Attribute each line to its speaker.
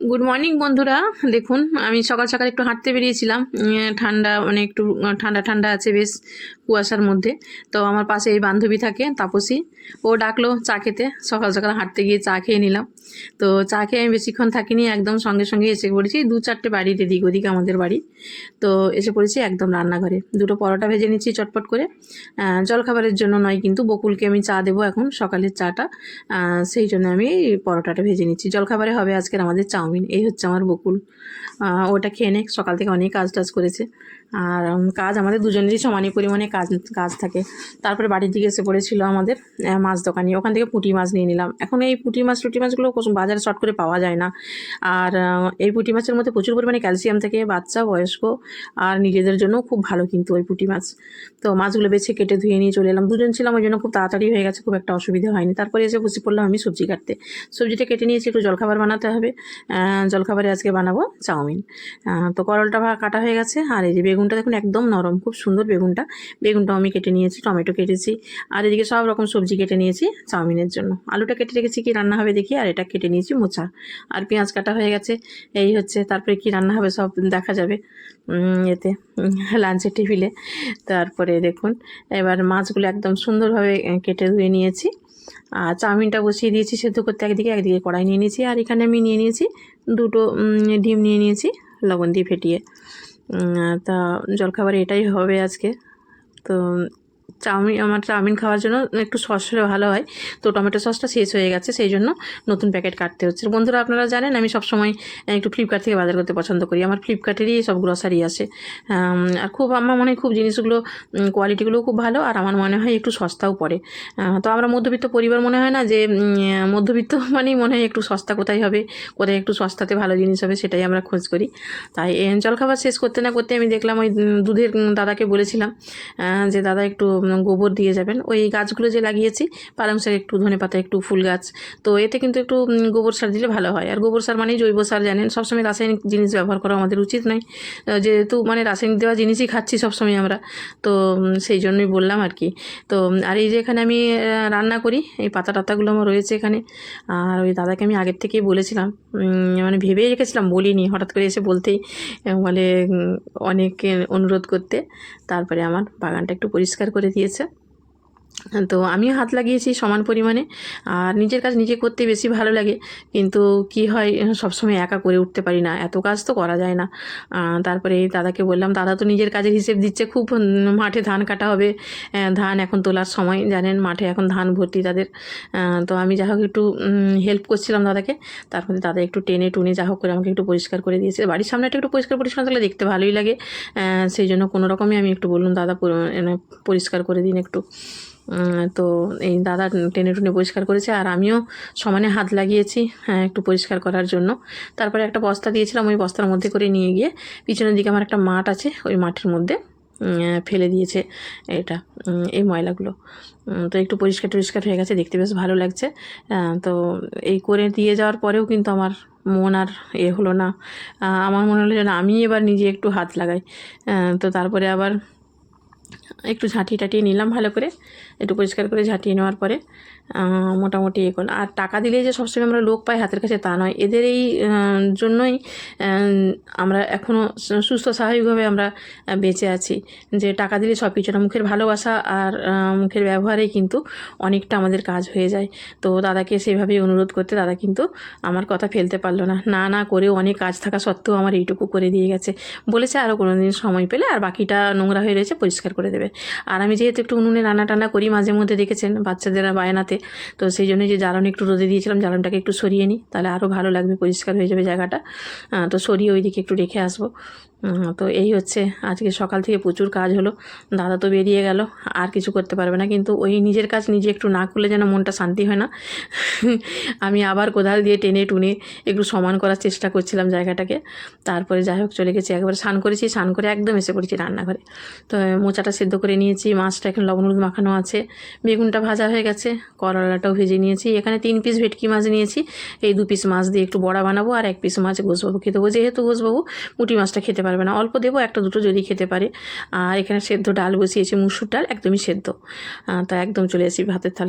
Speaker 1: Good morning বন্ধুরা। দেখুন, আমি সকাল সকাল একটু হাঁটতে বেরিয়েছিলাম। ঠান্ডা মানে একটু ঠান্ডা ঠান্ডা আছে বেশ কুয়াশার মধ্যে। তো আমার পাশে এই বান্ধবী থাকে, তাপসী। ও ডাকলো চা খেতে। সকাল সকাল হাঁটতে গিয়ে চা খেয়ে নিলাম। তো চা খেয়ে আমি বেশিক্ষণ থাকিনি, একদম সঙ্গে সঙ্গে এসে পড়েছি। দু চারটে বাড়িতে দিক ওদিক আমাদের বাড়ি। তো এসে পড়েছি একদম রান্নাঘরে। দুটো পরোটা ভেজে নিচ্ছি চটপট করে। জলখাবারের জন্য নয় কিন্তু বকুলকে আমি চা দেবো এখন, সকালের চাটা। সেই জন্য আমি পরোটাটা ভেজে নিচ্ছি। জলখাবারে হবে আজকের আমাদের চাউমিন। এই হচ্ছে আমার বকুল। ওটা খেয়ে নে, সকাল থেকে অনেক কাজ টাজ করেছে। আর কাজ আমাদের দুজনেরই সমানই পরিমাণে কাজ কাজ থাকে। তারপরে বাড়ির দিকে এসে পড়েছিল আমাদের মাছ দোকানি। ওখান থেকে পুঁটি মাছ নিয়ে নিলাম। এখন এই পুঁটি মাছ টুটি মাছগুলো বাজারে শর্ট করে পাওয়া যায় না। আর এই পুঁটি মাছের মধ্যে প্রচুর পরিমাণে ক্যালসিয়াম থাকে, বাচ্চা, বয়স্ক, আর নিজেদের জন্য খুব ভালো কিন্তু ওই পুঁটি মাছ। তো মাছগুলো বেছে কেটে ধুয়ে নিয়ে চলে এলাম। দুজন ছিলাম, ওই জন্য খুব তাড়াতাড়ি হয়ে গেছে, খুব একটা অসুবিধা হয়নি। তারপরে এসে বসে পড়লাম আমি সবজি কাটতে। সবজিটা কেটে নিয়েছি, একটু জলখাবার বানাতে হবে। জলখাবারে আজকে বানাবো চাউমিন। তো করলটা কাটা হয়ে গেছে, আর এই যে বেগুনটা দেখুন একদম নরম, খুব সুন্দর বেগুনটা। বেগুনটাও আমি কেটে নিয়েছি, টমেটো কেটেছি, আর এদিকে সব রকম সবজি কেটে নিয়েছি চাউমিনের জন্য। আলুটা কেটে রেখেছি কি রান্না হবে দেখি, আর এটা কেটে নিয়েছি মোচা। আর পেঁয়াজ কাটা হয়ে গেছে, এই হচ্ছে, তারপরে কি রান্না হবে সব দেখা যাবে এতে লাঞ্চের টেবিলে। তারপরে দেখুন, এবার মাছগুলো একদম সুন্দরভাবে কেটে ধুয়ে নিয়েছি। আর চাউমিনটা বসিয়ে দিয়েছি, সেদ্ধ করতে একদিকে একদিকে কড়াই নিয়ে নিয়েছি। আর এখানে আমি নিয়ে নিয়েছি দুটো ডিম নিয়ে নিয়েছি, লবণ দিয়ে ফেটিয়ে। তা জলখাবার এটাই হবে আজকে। তো চাউমিন, আমার চাউমিন খাওয়ার জন্য একটু সস হলে ভালো হয়। তো টমেটো সসটা শেষ হয়ে গেছে, সেই জন্য নতুন প্যাকেট কাটতে হচ্ছে। বন্ধুরা, আপনারা জানেন, আমি সবসময় একটু ফ্লিপকার্ট থেকে বাজার করতে পছন্দ করি। আমার ফ্লিপকার্টেরই সব গ্রসারি আসে। আর খুব, আমার মনে হয় খুব জিনিসগুলো কোয়ালিটিগুলোও খুব ভালো, আর আমার মনে হয় একটু সস্তাও পড়ে। তো আমরা মধ্যবিত্ত পরিবার, মনে হয় না যে মধ্যবিত্ত মানেই মনে হয় একটু সস্তা কোথায় হবে, কোথায় একটু সস্তাতে ভালো জিনিস হবে, সেটাই আমরা খোঁজ করি। তাই জলখাবার শেষ করতে না করতে আমি দেখলাম ওই দুধের দাদাকে বলেছিলাম যে, দাদা, একটু গোবর দিয়ে যাবেন। ওই গাছগুলো যে লাগিয়েছি, পালং শাক একটু, ধনে পাতা একটু, ফুল গাছ, তো এতে কিন্তু একটু গোবর সার দিলে ভালো হয়। আর গোবর সার মানেই জৈব সার, জানেন? সবসময় রাসায়নিক জিনিস ব্যবহার করা আমাদের উচিত নয়। যেহেতু মানে রাসায়নিক দেওয়া জিনিসই খাচ্ছি সবসময় আমরা, তো সেই জন্যই বললাম আর কি। তো, আর এই যে এখানে আমি রান্না করি, এই পাতা টাতাগুলো আমার রয়েছে এখানে। আর ওই দাদাকে আমি আগের থেকেই বলেছিলাম মানে ভেবেই রেখেছিলাম, বলিনি, হঠাৎ করে এসে বলতেই, বলে অনেক অনুরোধ করতে, তারপরে আমার বাগানটা একটু পরিষ্কার করে দিয়েছে। তো আমিও হাত লাগিয়েছি সমান পরিমাণে। আর নিজের কাজ নিজে করতে বেশি ভালো লাগে। কিন্তু কি হয়, সবসময় একা করে উঠতে পারি না। এত কাজ তো করা যায় না। তারপরে দাদাকে বললাম, দাদা তো নিজের কাজের হিসেব দিচ্ছে, খুব মাঠে ধান কাটা হবে। ধান এখন তোলার সময়, জানেন, মাঠে এখন ধান ভর্তি তাদের। তো আমি যা হোক একটু হেল্প করছিলাম দাদাকে। তারপরে দাদা একটু টেনে টুনে যা হোক করে আমাকে একটু পরিষ্কার করে দিয়েছে। বাড়ির সামনেটা একটু পরিষ্কার পরিষ্কার থাকলে দেখতে ভালোই লাগে। সেই জন্য কোনো রকমই আমি একটু বললাম, দাদা পরিষ্কার করে দিন একটু। তো এই দাদা টেনে টুনে পরিষ্কার করেছে আর আমিও সমানে হাত লাগিয়েছি হ্যাঁ, একটু পরিষ্কার করার জন্য। তারপরে একটা বস্তা দিয়েছিলাম ওই বস্তার মধ্যে করে নিয়ে গিয়ে পিছনের দিকে আমার একটা মাঠ আছে ওই মাঠের মধ্যে ফেলে দিয়েছে এটা এই ময়লাগুলো। তো একটু পরিষ্কার টরিষ্কার হয়ে গেছে দেখতে বেশ ভালো লাগছে। তো এই করে দিয়ে যাওয়ার পরেও কিন্তু আমার মন আর এ হলো না। আমার মনে হলো যেন আমি এবার নিজে একটু হাত লাগাই। তো তারপরে আবার একটু ঝাঁটিয়ে টাটিয়ে নিলাম ভালো করে একটু পরিষ্কার করে ঝাঁটিয়ে নেওয়ার পরে। মোটামুটি এ করলাম। আর টাকা দিলেই যে সবসময় আমরা লোক পাই হাতের কাছে তা নয়। এদের এই জন্যই আমরা এখনও সুস্থ স্বাভাবিকভাবে আমরা বেঁচে আছি। যে টাকা দিলে সব কিছু না, মুখের ভালোবাসা আর মুখের ব্যবহারেই কিন্তু অনেকটা আমাদের কাজ হয়ে যায়। তো দাদাকে সেভাবেই অনুরোধ করতে, দাদা কিন্তু আমার কথা ফেলতে পারল না। না না করেও অনেক কাজ থাকা সত্ত্বেও আমার এইটুকু করে দিয়ে গেছে। বলেছে আরও কোনো দিন সময় পেলে আর বাকিটা নোংরা হয়ে রয়েছে পরিষ্কার করে দেবে। আর আমি যেহেতু একটু উনুনে রান্না টান্না করি মাঝে মধ্যে দেখেছেন বাচ্চাদের বায়নাতে তো সেই জন্য যে জ্বালানি একটু রোদে দিয়েছিলাম, জ্বালানটাকে একটু সরিয়ে নিই, তাহলে আরও ভালো লাগবে, পরিষ্কার হয়ে যাবে জায়গাটা। তো সরিয়ে ওইদিকে একটু রেখে আসব। তো এই হচ্ছে, আজকে সকাল থেকে প্রচুর কাজ হলো, দাদা তো বেরিয়ে গেল, আর কিছু করতে পারবে না, কিন্তু ওই নিজের কাজ নিজে একটু না করলে যেন মনটা শান্তি হয় না। আমি আবার কোদাল দিয়ে টেনে টুনে একটু সমান করার চেষ্টা করছিলাম জায়গাটাকে, তারপরে যাই হোক চলে গেছি, একবার স্নান করেছি, স্নান করে একদম এসে পড়েছি রান্নাঘরে। তো মোচাটা সেদ্ধ করে নিয়েছি, মাছটা এখন লবণ হলুদ মাখানো আছে, বেগুনটা ভাজা হয়ে গেছে, করলাটাও ভেজে নিয়েছি, এখানে তিন পিস ভেটকি মাছ নিয়েছি, এই দু পিস মাছ দিয়ে একটু বড়া বানাবো, আর এক পিস মাছ ঘোষবাবু খেতে দেবো যেহেতু ঘোষবাবু পুঁটি মাছটা খেতে পারবে না। অল্প দেবো, একটা দুটো যদি খেতে পারে। আর এখানে সেদ্ধ ডাল বসিয়েছি, মুসুর ডাল, একদমই সেদ্ধ। তা একদম চলে আসি ভাতের থালে